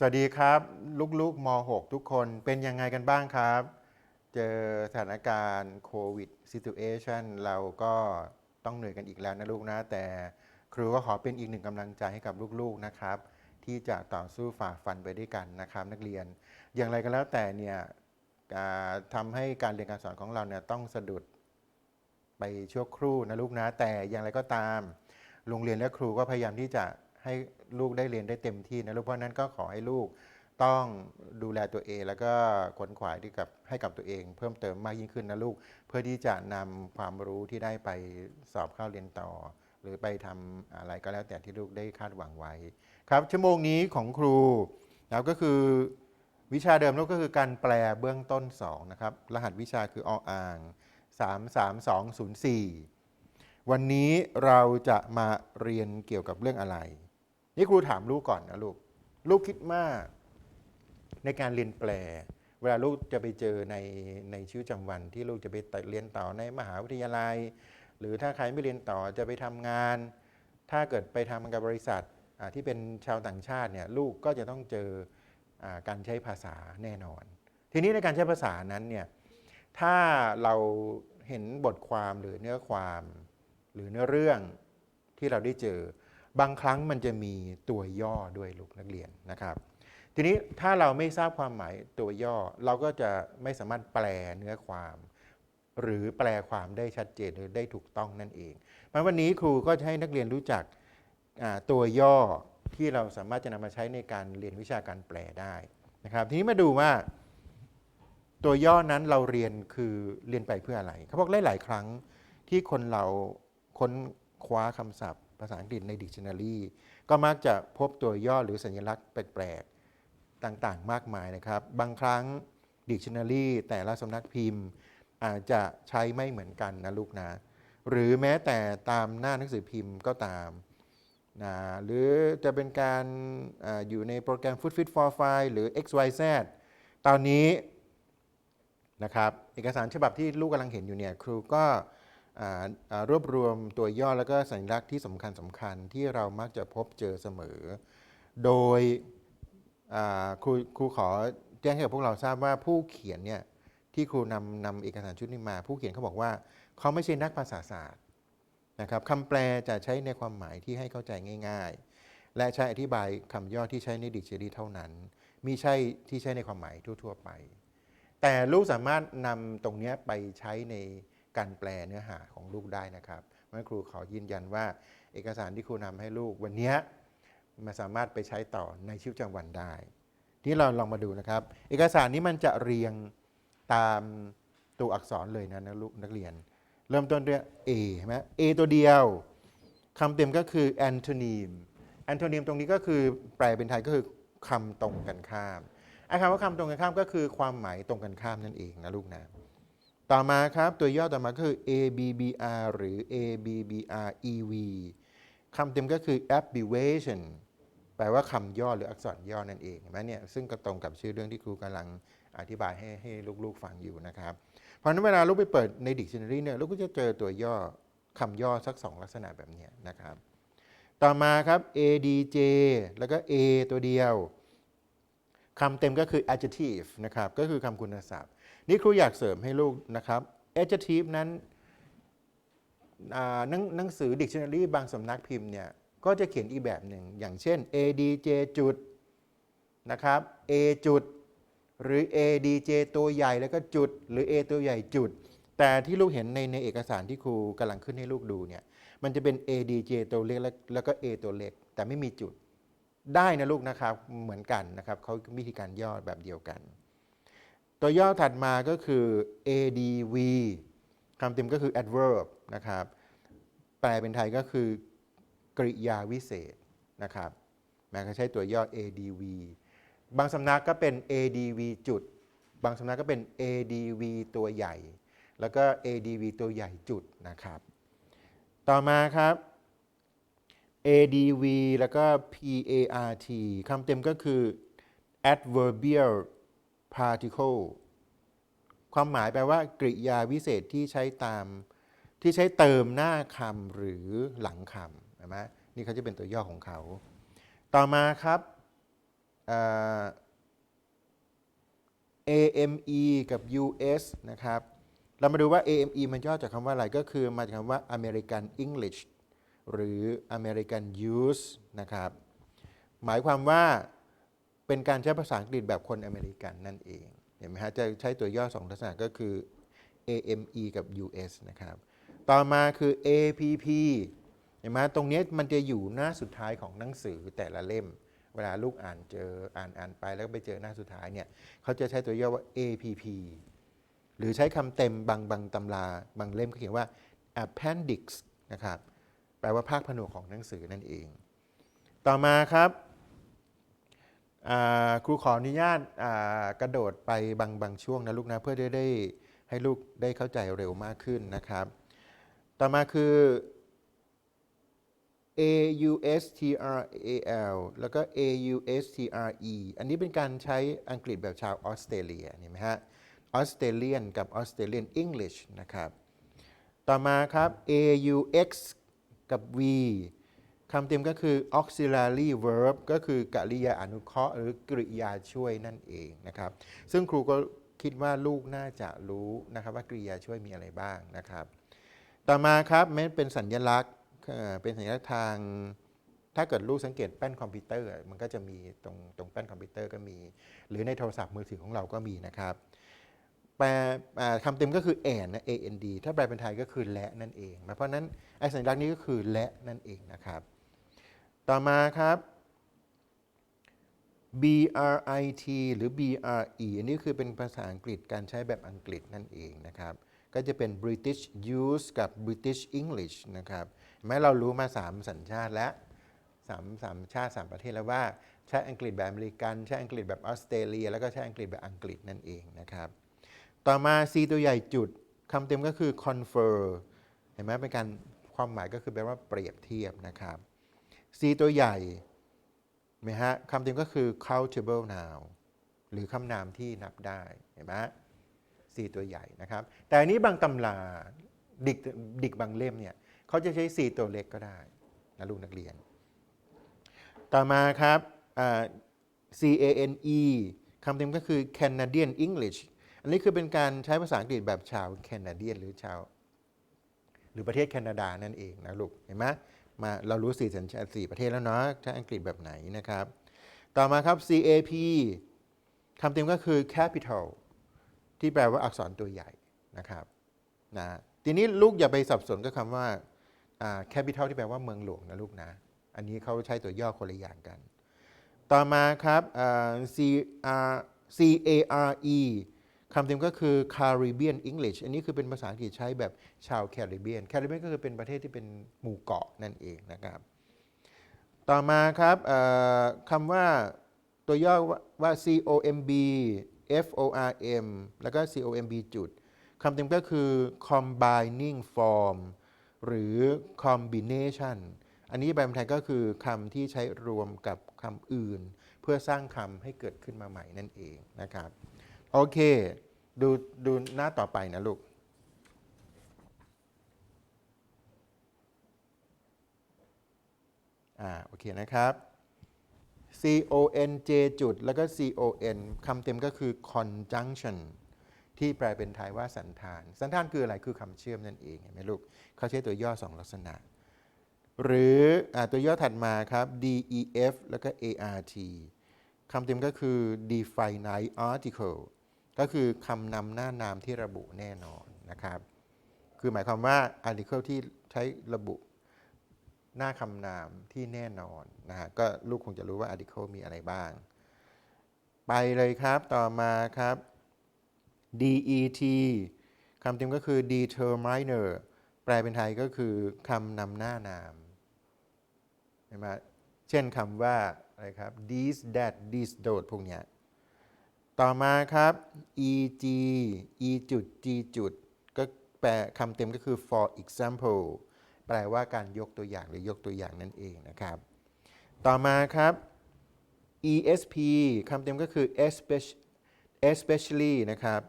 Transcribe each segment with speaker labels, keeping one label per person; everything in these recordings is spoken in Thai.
Speaker 1: สวัสดีครับลูกๆม .6 ทุกคนเป็นยังไงกันบ้างครับ เจอสถานการณ์โควิด situation เราก็ต้องเหนื่อยกันอีกแล้วนะลูกนะ แต่ครูก็ขอเป็นอีกหนึ่งกำลังใจให้กับลูกๆนะครับ ที่จะต่อสู้ฝ่าฟันไปด้วยกันนะครับ นักเรียน อย่างไรก็แล้วแต่เนี่ยทำให้การเรียนการสอนของเราเนี่ยต้องสะดุดไปชั่วครู่นะลูกนะ แต่อย่างไรก็ตาม โรงเรียนและครูก็พยายามที่จะให้ ลูกได้เรียนได้เต็มที่นะลูกเพราะนั้นก็ขอให้ลูกต้องดูแลตัวเอง แล้วก็ขวนขวายที่กับให้กับตัวเอง เพิ่มเติมมากยิ่งขึ้นนะลูก เพื่อที่จะนำความรู้ที่ได้ไปสอบเข้าเรียนต่อ หรือไปทำอะไรก็แล้วแต่ที่ลูกได้คาดหวังไว้ ครับชั่วโมงนี้ของครูแล้วก็คือวิชาเดิมลูกก็คือการแปลเบื้องต้น2นะครับรหัสวิชาคือออ่าง 33204 วันนี้เราจะมาเรียนเกี่ยวกับเรื่องอะไร นี่ครูถามลูกก่อนนะลูก ลูกคิดว่าในการเรียนแปล เวลาลูกจะไปเจอในในชีวิตประจำวันที่ลูกจะไปเรียนต่อในมหาวิทยาลัย หรือถ้าใครไม่เรียนต่อจะไปทำงาน ถ้าเกิดไปทำกับบริษัทที่เป็นชาวต่างชาติเนี่ยลูกก็จะต้องเจออการใช้ภาษาแน่นอน ทีนี้ในการใช้ภาษานั้นเนี่ยถ้าเราเห็นบทความหรือเนื้อความ หรือเนื้อเรื่องที่เราได้เจอ บางครั้งมันจะมีตัวย่อด้วยลูกนักเรียนนะครับ ทีนี้ถ้าเราไม่ทราบความหมายตัวย่อเราก็จะไม่สามารถแปลเนื้อความ หรือแปลความได้ชัดเจนหรือได้ถูกต้องนั่นเองเพราวันนี้ครูก็จะให้นักเรียนรู้จักตัวย่อที่เราสามารถจะนำมาใช้ในการเรียนวิชาการแปลได้นะครับ ทีนี้มาดูว่า ตัวย่อนั้นเราเรียนคือเรียนไปเพื่ออะไรเขาบอกหลายๆครั้งที่คนเราค้นคว้าคำศัพท์ ภาษาอังกฤษใน Dictionary ก็มักจะพบตัวย่อหรือสัญลักษณ์แปลกๆ ต่างๆ มากมายนะครับ บางครั้ง Dictionary แต่ละสำนักพิมพ์ อาจจะใช้ไม่เหมือนกันนะลูกนะ หรือแม้แต่ตามหน้าหนังสือพิมพ์ก็ตามนะหรือจะเป็นการอาอยู่ในโปรแกรม Food Fit for File หรือ XYZ ตอนนี้นะครับเอกสารฉบับที่ลูกกำลังเห็นอยู่เนี่ยครูก็ รวบรวมตัวย่อแล้วก็สัญลักษณ์ที่สำคัญสำคัญที่เรามักจะพบเจอเสมอ โดยครูครูขอแจ้งให้กับพวกเราทราบว่าผู้เขียนเนี่ยที่ครูนำนำเอกสารชุดนี้มา ผู้เขียนเขาบอกว่าเขาไม่ใช่นักภาษาศาสตร์นะครับคำแปลจะใช้ในความหมายที่ให้เข้าใจง่าย ๆ และใช้อธิบายคำย่อที่ใช้ในดิกชันนีเท่านั้นมิใช่ที่ใช้ในความหมายทั่ว ๆ ไป แต่ลูกสามารถนำตรงนี้ไปใช้ใน การแปลเนื้อหาของลูกได้นะครับเพราครูขอยืนยันว่า เอกสารที่ครูนำให้ลูกวันนี้มันสามารถไปใช้ต่อในชีวิตประจำวันได้ ที่เราลองมาดูนะครับ เอกสารนี้มันจะเรียงตามตัวอักษรเลยนะนักลูกนักเรียน เริ่มต้นด้วย A ใช่ไหม A ตัวเดียวคำเต็มก็คือ antonym antonym ตรงนี้ก็คือแปลเป็นไทยก็คือคำตรงกันข้ามไอ้คำว่าคำตรงกันข้ามก็คือความหมายตรงกันข้ามนั่นเองนะลูกนะ ต่อมาครับ ตัวย่อต่อมาก็คือ ABBR หรือ ABBR EV คำเต็มก็คือ abbreviation แปลว่าคำย่อหรืออักษรย่อนั่นเองเห็นไหมเนี่ยซึ่งก็ตรงกับชื่อเรื่องที่ครูกำลังอธิบายให้ให้ลูกๆฟังอยู่นะครับ เพราะนั้นเวลาลูกไปเปิดใน dictionary เนี่ยลูกก็จะเจอตัวย่อคำย่อสักสองลักษณะแบบนี้นะครับ ต่อมาครับ ADJ แล้วก็ A ตัวเดียวคำเต็มก็คือ adjective นะครับ ก็คือคำคุณศัพท์ นี่ครูอยากเสริมให้ลูกนะครับ adjective นั้นหนังหนังสือ dictionary บางสำนักพิมพ์เนี่ยก็จะเขียนอีกแบบหนึ่ง อย่างเช่น adj จุดนะครับ a จุด หรือ adj ตัวใหญ่แล้วก็จุด หรือ a ตัวใหญ่จุด แต่ที่ลูกเห็นในในเอกสารที่ครูกำลังขึ้นให้ลูกดูเนี่ยมันจะเป็น adj ตัวเล็กแล้วแล้วก็ a ตัวเล็ก แต่ไม่มีจุดได้นะลูกนะครับเหมือนกันนะครับเขาวิธีการย่อแบบเดียวกัน ตัวย่อถัดมาก็คือ adv คำเต็มก็คือ adverb นะครับ แปลเป็นไทยก็คือกริยาวิเศษนะครับแม้เขาใช้ตัวย่อ adv บางสำนักก็เป็น adv จุด บางสำนักก็เป็น adv ตัวใหญ่ แล้วก็ adv ตัวใหญ่จุดนะครับ ต่อมาครับ adv แล้วก็ part คำเต็มก็คือ adverbial particle ความหมายแปลว่า กริยาวิเศษที่ใช้ตาม ที่ใช้เติมหน้าคำหรือหลังคำเห็นไหมนี่เขาจะเป็นตัวย่อของเขา ต่อมาครับ AME กับ US นะครับ เรามาดูว่า AME มันย่อจากคำว่าอะไรก็คือมาจากคำว่า American English หรือ American Use นะครับ หมายความว่า เป็นการใช้ภาษาอังกฤษแบบคนอเมริกันนั่นเองเห็นไหมฮะจะใช้ตัวย่อสองลักษณะก็คือ AME กับ US นะครับ ต่อมาคือ APP เห็นไหมตรงนี้มันจะอยู่หน้าสุดท้ายของหนังสือแต่ละเล่ม เวลาลูกอ่านเจออ่านอ่านไปแล้วไปเจอหน้าสุดท้ายเนี่ยเขาจะใช้ตัวย่อว่า APP หรือใช้คำเต็มบางบางตำราบางเล่มก็เขียนว่า appendix นะครับ แปลว่าภาคผนวกของหนังสือนั่นเอง ต่อมาครับ ครูขออนุญาตกระโดดไปบางบางช่วงนะลูกนะเพื่อได้ได้ให้ลูกได้เข้าใจเร็วมากขึ้นนะครับ ต่อมาคือ A U S T R A L แล้วก็ A U S T R E อันนี้เป็นการใช้อังกฤษแบบชาวออสเตรเลียเห็นไหมฮะออสเตรเลียนกับออสเตรเลียน English นะครับ ต่อมาครับ A U X กับ V คำเต็มก็คือ auxiliary verb ก็คือกริยาอนุเคราะห์ หรือกริยาช่วยนั่นเองนะครับ ซึ่งครูก็คิดว่าลูกน่าจะรู้นะครับว่ากริยาช่วยมีอะไรบ้างนะครับ ต่อมาครับแม้เป็นสัญลักษณ์เป็นสัญลักษณ์ทาง ถ้าเกิดลูกสังเกตแป้นคอมพิวเตอร์ มันก็จะมีตรงตรงแป้นคอมพิวเตอร์ก็มี หรือในโทรศัพท์มือถือของเราก็มีนะครับแปลคำเต็มก็คือแอนนะ A N D ถ้าแปลเป็นไทยก็คือและนั่นเอง เพราะฉะนั้นไอ้สัญลักษณ์นี้ก็คือและนั่นเองนะครับ ต่อมาครับ B R I T หรือ B R E อันนี้คือเป็นภาษาอังกฤษการใช้แบบอังกฤษนั่นเองนะครับ ก็จะเป็น British use กับ British English นะครับแม้เรารู้มา 3 สัญชาติและสามสามชาติ 3 ประเทศแล้วว่า ใช้อังกฤษแบบอเมริกัน ใช้อังกฤษแบบออสเตรเลีย แล้วก็ใช้อังกฤษแบบอังกฤษนั่นเองนะครับ ต่อมา C ตัวใหญ่จุดคำเต็มก็คือ confer เห็นไหมเป็นการความหมายก็คือแปลว่าเปรียบเทียบนะครับ C ตัวใหญ่ไหมฮะคำเต็มก็คือ countable noun หรือคำนามที่นับได้เห็นไหม C ตัวใหญ่นะครับ แต่อันนี้บางตำราดิกดิกบางเล่มเนี่ยเขาจะใช้ C ตัวเล็กก็ได้นะลูกนักเรียน ต่อมาครับ C A N E คำเต็มก็คือ Canadian English อันนี้คือเป็นการใช้ภาษาอังกฤษแบบชาวแคนาเดียนหรือชาว หรือประเทศแคนาดานั่นเองนะลูกเห็นไหม มาเรารู้สี่สัญชาติสี่ประเทศแล้วเนาะใช้อังกฤษแบบไหนนะครับ ต่อมาครับ CAP คำเต็มก็คือ capital ที่แปลว่าอักษรตัวใหญ่นะครับนะทีนี้ลูกอย่าไปสับสนกับคำว่า capital ที่แปลว่าเมืองหลวงนะลูกนะ อันนี้เขาใช้ตัวย่อคนละอย่างกัน ต่อมาครับ C R C A R E คำเต็มก็คือ Caribbean English อันนี้คือเป็นภาษาอังกฤษใช้แบบชาวแคริบเบียน แคริบเบียนก็คือเป็นประเทศที่เป็นหมู่เกาะนั่นเองนะครับ ต่อมาครับคำว่าตัวย่อว่า COMB FORM แล้วก็ COMB จุดคำเต็มก็คือ combining form หรือ combination อันนี้แปลเป็นไทยก็คือคำที่ใช้รวมกับคำอื่น เพื่อสร้างคำให้เกิดขึ้นมาใหม่นั่นเองนะครับ โอเค ดูดูหน้าต่อไปนะลูก อ่า โอเคนะครับ C O N J จุด แล้วก็ C O N คำเต็มก็คือ conjunction ที่แปลเป็นไทยว่าสันธาน สันธานคืออะไรคือคำเชื่อมนั่นเองเห็นไหมลูก เขาใช้ตัวย่อสองลักษณะ หรืออตัวย่อถัดมาครับ D E F แล้วก็ A R T คำเต็มก็คือ definite article ก็คือคำนำหน้านามที่ระบุแน่นอนนะครับ คือหมายความว่า article ที่ใช้ระบุหน้าคำนามที่แน่นอนนะฮะก็ลูกคงจะรู้ว่า article มีอะไรบ้าง ไปเลยครับต่อมาครับ DET คำเต็มก็คือ determiner แปลเป็นไทยก็คือคำนำหน้านามเห็นไหมเช่นคำว่าอะไรครับ this that this those พวกเนี้ย ต่อมาครับ eg e จุด g จุดก็แปลคำเต็มก็คือ for example แปลว่าการยกตัวอย่างหรือยกตัวอย่างนั่นเองนะครับ ต่อมาครับ esp คำเต็มก็คือ especially นะครับ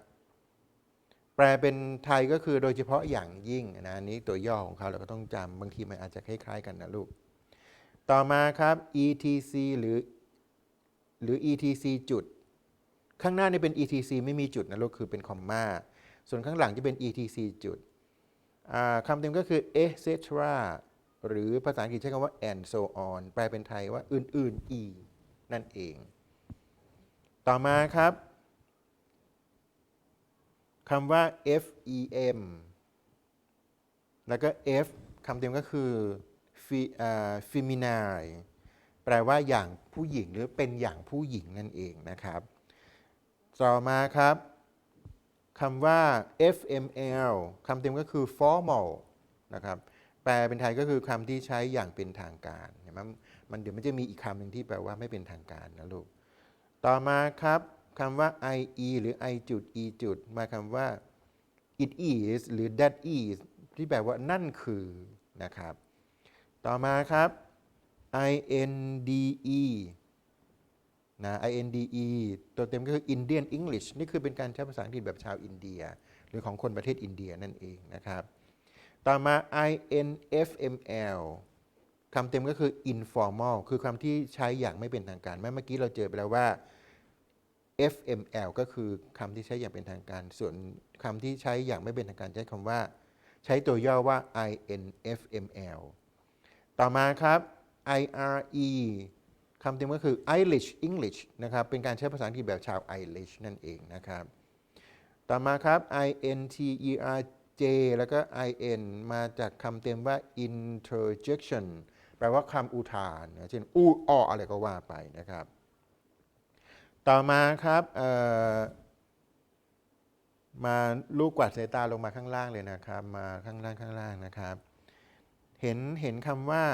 Speaker 1: แปลเป็นไทยก็คือโดยเฉพาะอย่างยิ่งนะนนี้ตัวย่อของเขาเราก็ต้องจำบางทีมันอาจจะคล้าย ๆ กันนะลูก ต่อมาครับ etc หรือหรือ etc จุด ข้างหน้านี่เป็น etc ไม่มีจุดนะลูกคือเป็นคอมมาส่วนข้างหลังจะเป็น etc จุดคำเต็มก็คือ etc หรือภาษาอังกฤษใช้คำว่า and so on แปลเป็นไทยว่าอื่นๆ e นั่นเอง ต่อมาครับคำว่า fem แล้วก็ f คำเต็มก็คือ feminine แปลว่าอย่างผู้หญิงหรือเป็นอย่างผู้หญิงนั่นเองนะครับ ต่อมาครับคำว่า fml คำเต็มก็คือ formal นะครับแปลเป็นไทยก็คือคำที่ใช้อย่างเป็นทางการเห็นไหมมันเดี๋ยวมันจะมีอีกคำหนึ่งที่แปลว่าไม่เป็นทางการนะลูกต่อมาครับคำว่า ie หรือ i จุด e จุดมาคำว่า it is หรือ that is ที่แปลว่านั่นคือนะครับ ต่อมาครับ inde นะ inde ตัวเต็มก็คือ Indian English นี่คือเป็นการใช้ภาษาอังกฤษแบบชาวอินเดีย หรือของคนประเทศอินเดียนั่นเองนะครับ ต่อมา infml คำเต็มก็คือ informal คือคำที่ใช้อย่างไม่เป็นทางการ เมื่อกี้เราเจอไปแล้วว่า fml ก็คือคำที่ใช้อย่างเป็นทางการ ส่วนคำที่ใช้อย่างไม่เป็นทางการใช้คำว่า ใช้ตัวย่อว่า infml ต่อมาครับ IRE คำเต็มก็คือ Irish English นะครับ เป็นการใช้ภาษาอังกฤษแบบชาว Irish นั่นเองนะครับ ต่อมาครับ INTERJ แล้วก็ IN มาจากคำเต็มว่า interjection แปลว่าคำอุทานนะเช่นอู้อ้ออะไรก็ว่าไปนะครับ ต่อมาครับมาลูกกวาดสายตาลงมาข้างล่างเลยนะครับ มาข้างล่างข้างล่างนะครับ เห็นเห็นคำว่า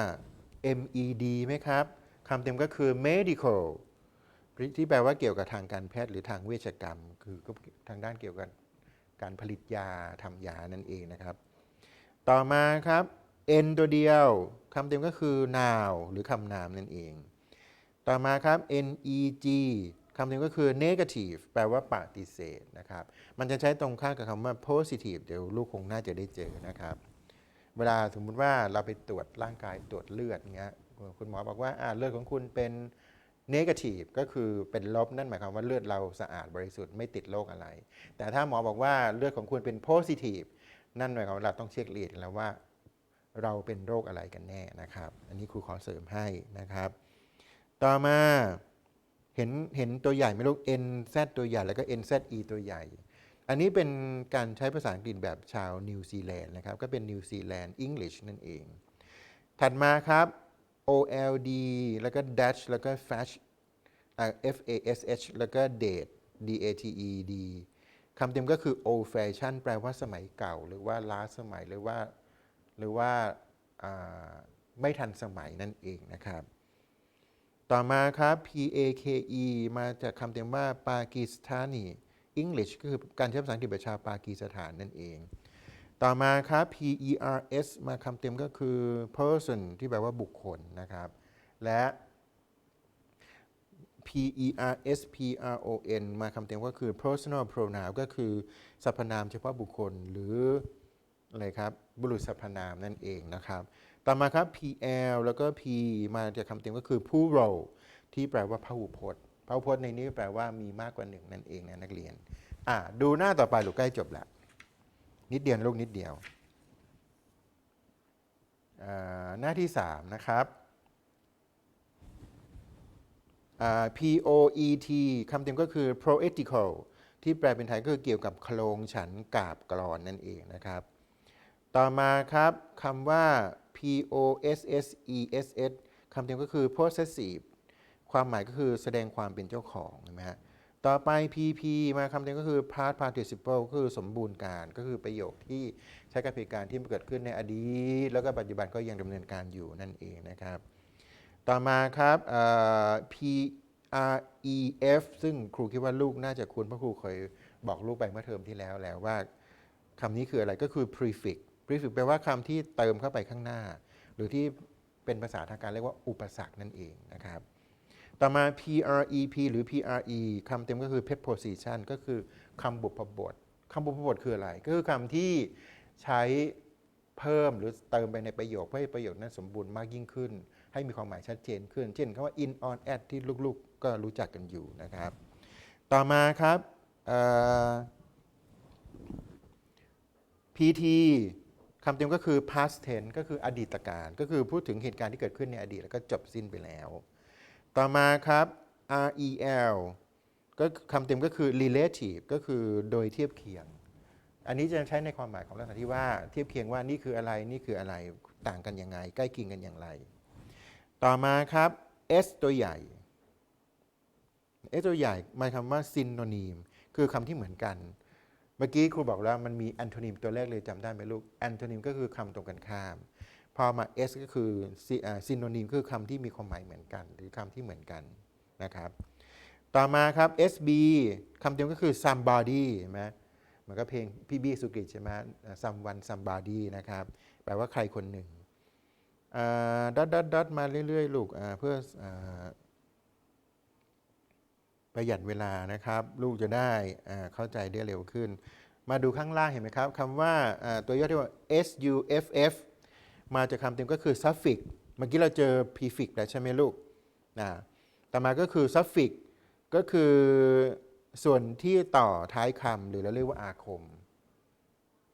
Speaker 1: med ไหมครับำเต็มก็คือ medical ที่แปลว่าเกี่ยวกับทางการแพทย์หรือทางเวชกรรม คือก็ทางด้านเกี่ยวกับการผลิตยาทำยานั่นเองนะครับ ต่อมาครับ n ตัวเดียวคำเต็มก็คือ noun หรือคำนามนั่นเอง ต่อมาครับ neg คำเต็มก็คือ negative แปลว่าปฏิเสธนะครับ มันจะใช้ตรงข้ามกับคำว่า positive เดี๋ยวลูกคงน่าจะได้เจอนะครับ เวลาสมมุติว่าเราไปตรวจร่างกายตรวจเลือดเงี้ย คุณหมอบอกว่าเลือดของคุณเป็น negative ก็คือเป็นลบนั่นหมายความว่าเลือดเราสะอาดบริสุทธิ์ไม่ติดโรคอะไร แต่ถ้าหมอบอกว่าเลือดของคุณเป็น positive นั่นหมายความว่าเราต้องเช็คละเอียดแล้วว่าเราเป็นโรคอะไรกันแน่นะครับ อันนี้ครูขอเสริมให้นะครับ ต่อมาเห็นเห็นตัวใหญ่ไหมลูก NZ ตัวใหญ่แล้วก็ NZE ตัวใหญ่ อันนี้เป็นการใช้ภาษาอังกฤษแบบชาวนิวซีแลนด์นะครับ ก็เป็นนิวซีแลนด์ English นั่นเอง ถัดมาครับ OLD แล้วก็ Dutch แล้วก็ Fash F A S H แล้วก็ Date D A T E D คำเต็มก็คือ old fashion แปลว่าสมัยเก่า หรือว่าล้าสมัยหรือว่าหรือว่าอ่าไม่ทันสมัยนั่นเองนะครับ ต่อมาครับ PAKE มาจากคำเต็มว่าปากีสถานี English ก็คือการใช้ภาษาอังกฤษแบบชาวปากีสถานนั่นเอง ต่อมาครับ PERS มาคำเต็มก็คือ person ที่แปลว่าบุคคลนะครับ และ PERS PRON มาคำเต็มก็คือ personal pronoun ก็คือสรรพนามเฉพาะบุคคลหรืออะไรครับบุรุษสรรพนามนั่นเองนะครับ ต่อมาครับ PL แล้วก็ P มาจากคำเต็มก็คือ plural ที่แปลว่าพหูพจน์พหูพจน์ในนี้แปลว่ามีมากกว่าหนึ่งนั่นเองนะนักเรียนอะดูหน้าต่อไปลูกใกล้จบแล้ว นิดเดียวนะลูกนิดเดียว หน้าที่ 3 นะครับ POET คำเต็มก็คือ poetical ที่แปลเป็นไทยก็คือเกี่ยวกับโครงฉันกาบกรอนนั่นเองนะครับ ต่อมาครับคำว่า possesses คำเต็มก็คือ possessive ความหมายก็คือแสดงความเป็นเจ้าของใช่ไหมฮะ ต่อไป pp มาคำเต็มก็คือ past participle ก็คือสมบูรณ์การก็คือประโยคที่ใช้กับเหตุการณ์ที่เกิดขึ้นในอดีต แล้วก็ปัจจุบันก็ยังดำเนินการอยู่นั่นเองนะครับ ต่อมาครับ pref ซึ่งครูคิดว่าลูกน่าจะคุ้นเพราะครูเคยบอกลูกไปเมื่อเทอมที่แล้วแล้วว่าคำนี้คืออะไรก็คือ prefix prefix แปลว่าคำที่เติมเข้าไปข้างหน้า หรือที่เป็นภาษาทางการเรียกว่าอุปสรรคนั่นเองนะครับ ต่อมา prep หรือ pre คำเต็มก็คือ preposition ก็คือคำบุพบทคำบุพบทคืออะไร ก็คือคำที่ใช้เพิ่มหรือเติมไปในประโยคเพื่อให้ประโยคนั้นสมบูรณ์มากยิ่งขึ้น ให้มีความหมายชัดเจนขึ้น เช่นคำว่า in on at ที่ลูกๆก็รู้จักกันอยู่นะครับ ต่อมาครับ PT คำเต็มก็คือ past tense ก็คืออดีตการ ก็คือพูดถึงเหตุการณ์ที่เกิดขึ้นในอดีตแล้วก็จบสิ้นไปแล้ว ต่อมาครับ REL ก็คำเต็มก็คือ relative ก็คือโดยเทียบเคียง อันนี้จะใช้ในความหมายของลักษณะที่ว่าเทียบเคียงว่านี่คืออะไรนี่คืออะไรต่างกันยังไง ใกล้เคียงกันอย่างไร ต่อมาครับ S ตัวใหญ่ S ตัวใหญ่หมายคำว่า synonym คือคำที่เหมือนกัน เมื่อกี้ครูบอกแล้วมันมี antonym ตัวแรกเลยจำได้ไหมลูก antonym ก็คือคำตรงกันข้าม พอมา S ก็คือ sy- อ่า synonym คือคำที่มีความหมายเหมือนกัน หรือคำที่เหมือนกันนะครับ ต่อมาครับ SB คำเต็มก็คือ somebody เห็นไหมมันก็เพลงพี่บี้สุกฤตใช่ไหม someone somebody นะครับ แปลว่าใครคนหนึ่งดอทดอทดอทมาเรื่อยๆ ลูกเพื่ออประหยัดเวลานะครับ ลูกจะได้เข้าใจได้เร็วขึ้น มาดูข้างล่างเห็นไหมครับคำว่าตัวย่อที่ว่า SUFF มาจากคำเต็มก็คือ suffix เมื่อกี้เราเจอ prefix แล้วใช่ไหมลูกอ่าต่อมาก็คือ suffix ก็คือส่วนที่ต่อท้ายคำหรือเราเรียกว่าอาคม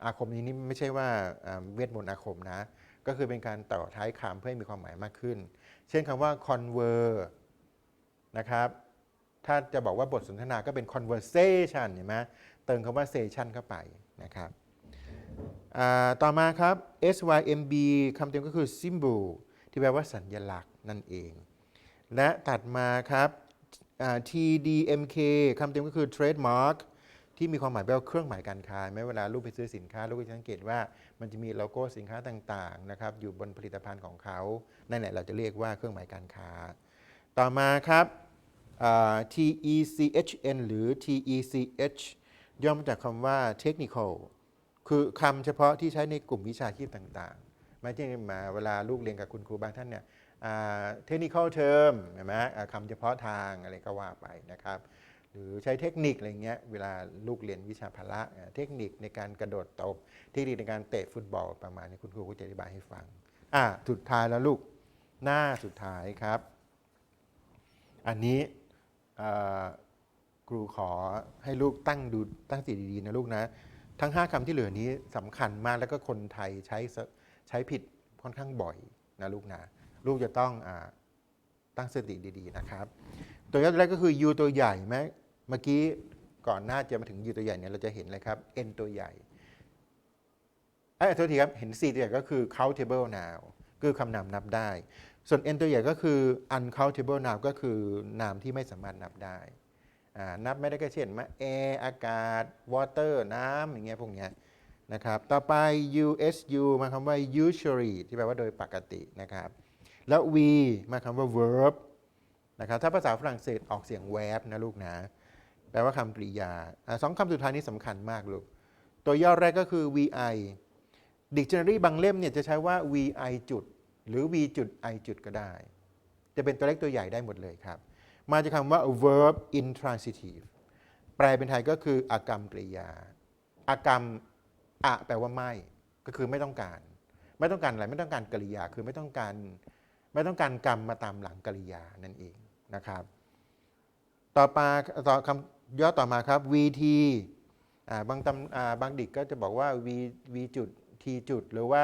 Speaker 1: อาคมนี้นี่ไม่ใช่ว่าเวทมนต์อาคมนะ ก็คือเป็นการต่อท้ายคำเพื่อให้มีความหมายมากขึ้น เช่นคำว่า conver นะครับ ถ้าจะบอกว่าบทสนทนาก็เป็น conversation เห็นไหมเติมคำว่า session เข้าไปนะครับ ต่อมาครับ SYMB คำเต็มก็คือ symbol ที่แปลว่าสัญลักษณ์นั่นเอง และตัดมาครับ TDMK คำเต็มก็คือ trademark ที่มีความหมายแปลว่าเครื่องหมายการค้าแม้เวลาลูกไปซื้อสินค้าลูกจะสังเกตว่ามันจะมีโลโก้สินค้าต่างๆนะครับอยู่บนผลิตภัณฑ์ของเขา นั่นแหละเราจะเรียกว่าเครื่องหมายการค้า ต่อมาครับ TECHN หรือ TECH ย่อมาจากคำว่า technical คือคำเฉพาะที่ใช้ในกลุ่มวิชาชีพต่างๆไม่ใช่มาเวลาลูกเรียนกับคุณครูบางท่านเนี่ยอ่า technical term เห็นไหมคำเฉพาะทางอะไรก็ว่าไปนะครับ หรือใช้เทคนิคอะไรเงี้ยเวลาลูกเรียนวิชาพละเทคนิคในการกระโดดตบเทคนิคในการเตะฟุตบอลประมาณนี้คุณครูก็จะอธิบายให้ฟังอะสุดท้ายแล้วลูกหน้าสุดท้ายครับ อันนี้ครูขอให้ลูกตั้งดูตั้งสติดีๆนะลูกนะ ทั้ง 5คำที่เหลือนี้สำคัญมากแล้วก็คนไทยใช้ใช้ผิดค่อนข้างบ่อยนะลูกนะลูกจะต้องอตั้งสติดีๆนะครับ ตัวย่อแรกก็คือ U ตัวใหญ่ไหมเมื่อกี้ก่อนหน้าจะมาถึง U ตัวใหญ่เนี่ยเราจะเห็นเลยครับ N ตัวใหญ่เอ้ยโทษทีครับเห็น C ตัวใหญ่ก็คือ countable noun คือคำนามนับได้ ส่วน N ตัวใหญ่ก็คือ uncountable noun ก็คือนามที่ไม่สามารถนับได้ นับไม่ได้ก็เช่นมา air อากาศ water น้ำอย่างเงี้ยพวกเนี้ยนะครับต่อไป USU มาคำว่า usually ที่แปลว่าโดยปกตินะครับแล้ว V มาคำว่า verb นะครับถ้าภาษาฝรั่งเศสออกเสียง verb นะลูกนะแปลว่าคำกริยาอสองคำสุดท้ายนี้สำคัญมากลูก ตัวย่อแรกก็คือ VI Dictionary บางเล่มเนี่ยจะใช้ว่า VI จุด หรือ V จุด I จุดก็ได้ จะเป็นตัวเล็กตัวใหญ่ได้หมดเลยครับ มาจากคำว่า verb intransitive แปลเป็นไทยก็คืออากรรมกริยา อากรรมอะแปลว่าไม่ ก็คือไม่ต้องการ ไม่ต้องการอะไร ไม่ต้องการกริยา คือไม่ต้องการ ไม่ต้องการกรรมมาตามหลังกริยานั่นเองนะครับ ต่อมาต่อคำย่อต่อมาครับ VT บางตำบางดิกก็จะบอกว่า V V จุด T จุด หรือว่า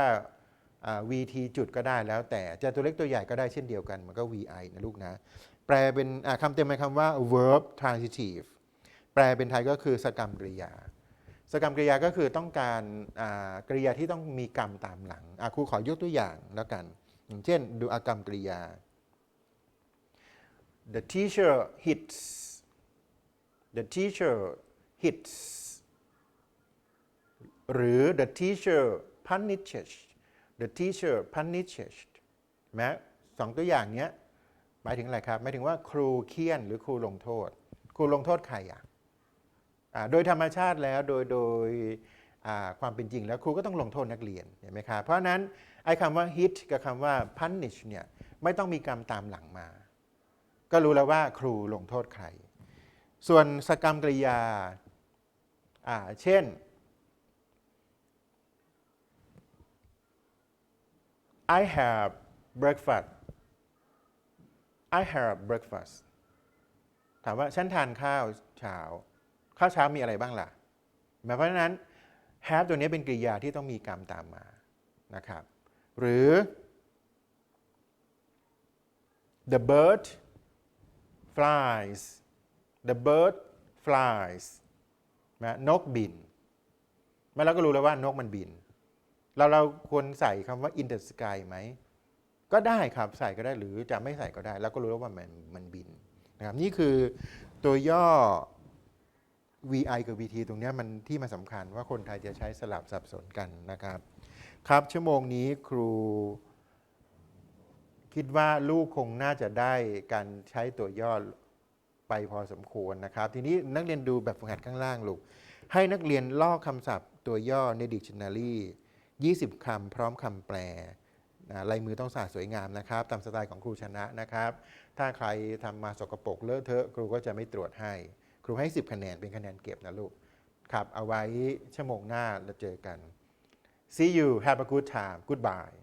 Speaker 1: VT จุดก็ได้แล้วแต่จะตัวเล็กตัวใหญ่ก็ได้เช่นเดียวกัน มันก็ VI นะลูกนะ แปลเป็นคำเต็มเป็นคำว่า verb transitive แปลเป็นไทยก็คือสกรรมกริยา สกรรมกริยาก็คือต้องการกริยาที่ต้องมีกรรมตามหลังครูขอยกตัวอย่างแล้วกัน อย่างเช่นดูอากรรมกริยา the teacher hits the teacher hits หรือ the teacher punishes the teacher punishes แม้สองตัวอย่างเนี้ย หมายถึงอะไรครับหมายถึงว่าครูเคี่ยนหรือครูลงโทษ ครูลงโทษใครอะโดยธรรมชาติแล้วโดยโดยความเป็นจริงแล้วครูก็ต้องลงโทษนักเรียนเห็นไหมครับเพราะนั้นไอ้คำว่า hit กับคำว่า punish เนี่ยไม่ต้องมีกรรมตามหลังมา ก็รู้แล้วว่าครูลงโทษใคร ส่วนสกรรมกริยาเช่น I have breakfast I have breakfast ถามว่าฉันทานข้าวเช้า ข้าวเช้ามีอะไรบ้างล่ะหมายเพราะฉะนั้น have ตัวนี้เป็นกริยาที่ต้องมีกรรมตามมานะครับ หรือ the bird flies the bird flies นะนกบินมาเราก็รู้แล้วว่านกมันบิน เราเราควรใส่คำว่า in the sky ไหม ก็ได้ครับใส่ก็ได้หรือจะไม่ใส่ก็ได้ แล้วก็รู้แล้วว่ามันมันบินนะครับนี่คือตัวย่อ VI กับ VT ตรงนี้มันที่มันสำคัญว่าคนไทยจะใช้สลับสับสนกันนะครับ ครับชั่วโมงนี้ครู คิดว่าลูกคงน่าจะได้การใช้ตัวย่อไปพอสมควรนะครับ ทีนี้นักเรียนดูแบบฝึกหัดข้างล่างลูก ให้นักเรียนลอกคำศัพท์ตัวย่อใน Dictionary 20 คำพร้อมคำแปล ลายมือต้องสะอาดสวยงามนะครับ ตามสไตล์ของครูชนะนะครับ ถ้าใครทำมาสกปรกเลอะเทอะครูก็จะไม่ตรวจให้ ครูให้ 10 คะแนนเป็นคะแนนเก็บนะลูกครับเอาไว้ชั่วโมงหน้าเราเจอกัน see you have a good time goodbye